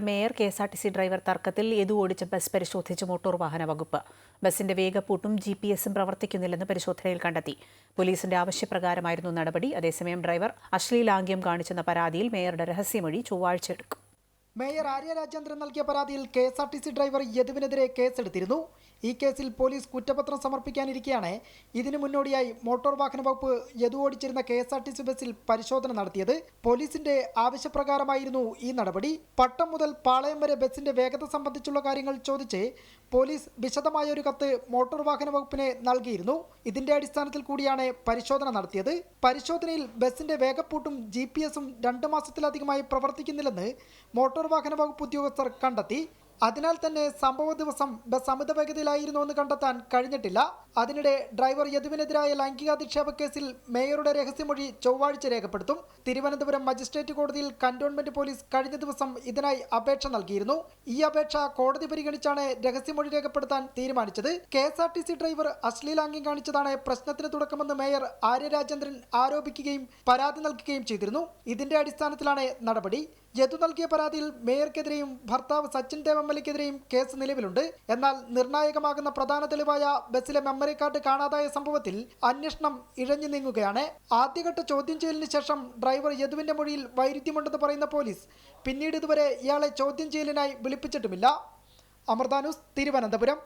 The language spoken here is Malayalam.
Mayor K S R T C driver തർക്കത്തിൽ ഏതു ഓടിച്ച ബസ് പരിശോധിച്ച് മോട്ടോർ വാഹന വകുപ്പ്? ബസിന്റെ വേഗപ്പൂട്ടും ജി പി എസും പ്രവർത്തിക്കുന്നില്ലെന്ന് പരിശോധനയിൽ കണ്ടെത്തി. പോലീസിന്റെ ആവശ്യപ്രകാരമായിരുന്നു നടപടി. അതേസമയം ഡ്രൈവർ അശ്ലീലാംഗ്യം കാണിച്ചെന്ന പരാതിയിൽ മേയറുടെ രഹസ്യമൊഴി ചൊവ്വാഴ്ച എടുക്കും. മേയർ ആര്യ രാജേന്ദ്രൻ നൽകിയ പരാതിയിൽ K S R T C driver യദുവിനെതിരെ കേസെടുത്തിരുന്നു. ഈ കേസിൽ പോലീസ് കുറ്റപത്രം സമർപ്പിക്കാനിരിക്കെയാണ്. ഇതിനു മുന്നോടിയായി മോട്ടോർ വാഹന വകുപ്പ് യദു ഓടിച്ചിരുന്ന K S R T C ബസ്സിൽ പരിശോധന നടത്തിയത് പോലീസിന്റെ ആവശ്യപ്രകാരമായിരുന്നു ഈ നടപടി. പട്ടം മുതൽ പാളയം വരെ ബസ്സിന്റെ വേഗത സംബന്ധിച്ചുള്ള കാര്യങ്ങൾ ചോദിച്ച് പോലീസ് വിശദമായ ഒരു കത്ത് മോട്ടോർ വാഹന വകുപ്പിന് നൽകിയിരുന്നു. ഇതിന്റെ അടിസ്ഥാനത്തിൽ കൂടിയാണ് പരിശോധന നടത്തിയത്. പരിശോധനയിൽ ബസ്സിന്റെ വേഗപ്പൂട്ടും ജി പി എസും രണ്ട് മാസത്തിലധികമായി പ്രവർത്തിക്കുന്നില്ലെന്ന് മോട്ടോർ വാഹന വകുപ്പ് ഉദ്യോഗസ്ഥർ കണ്ടെത്തി. അതിനാൽ തന്നെ സംഭവ ദിവസം ബസ് അമിത വേഗതയിലായിരുന്നു എന്ന് കണ്ടെത്താൻ കഴിഞ്ഞിട്ടില്ല. അതിനിടെ ഡ്രൈവർ യദുവിനെതിരായ ലൈംഗികാധിക്ഷേപ കേസിൽ മേയറുടെ രഹസ്യമൊഴി ചൊവ്വാഴ്ച രേഖപ്പെടുത്തും. തിരുവനന്തപുരം മജിസ്ട്രേറ്റ് കോടതിയിൽ കന്റോൺമെന്റ് പോലീസ് കഴിഞ്ഞ ദിവസം ഇതിനായി അപേക്ഷ നൽകിയിരുന്നു. ഈ അപേക്ഷ കോടതി പരിഗണിച്ചാണ് രഹസ്യമൊഴി രേഖപ്പെടുത്താൻ തീരുമാനിച്ചത്. K S R T C driver അശ്ലീലാംഗ്യം കാണിച്ചതാണ് പ്രശ്നത്തിന് തുടക്കമെന്ന് മേയർ ആര്യ രാജേന്ദ്രൻ ആരോപിക്കുകയും പരാതി നൽകുകയും ചെയ്തിരുന്നു. ഇതിന്റെ അടിസ്ഥാനത്തിലാണ് നടപടി. യദു നൽകിയ പരാതിയിൽ മേയർക്കെതിരെയും ഭർത്താവ് Sachin Dev M L case നിലവിലുണ്ട്. എന്നാൽ നിർണായകമാകുന്ന പ്രധാന തെളിവായ ബസ്സിലെ മെമ്മറി കാർഡ് കാണാതായ സംഭവത്തിൽ അന്വേഷണം ഇഴഞ്ഞു നീങ്ങുകയാണ്. ആദ്യഘട്ട ചോദ്യം ചെയ്യലിന് ശേഷം ഡ്രൈവർ യദുവിന്റെ മൊഴിയിൽ വൈരുദ്ധ്യമുണ്ടെന്ന് പറയുന്ന പോലീസ് പിന്നീട് ഇതുവരെ ഇയാളെ ചോദ്യം ചെയ്യലിനായി വിളിപ്പിച്ചിട്ടുമില്ല. അമൃത ന്യൂസ് തിരുവനന്തപുരം.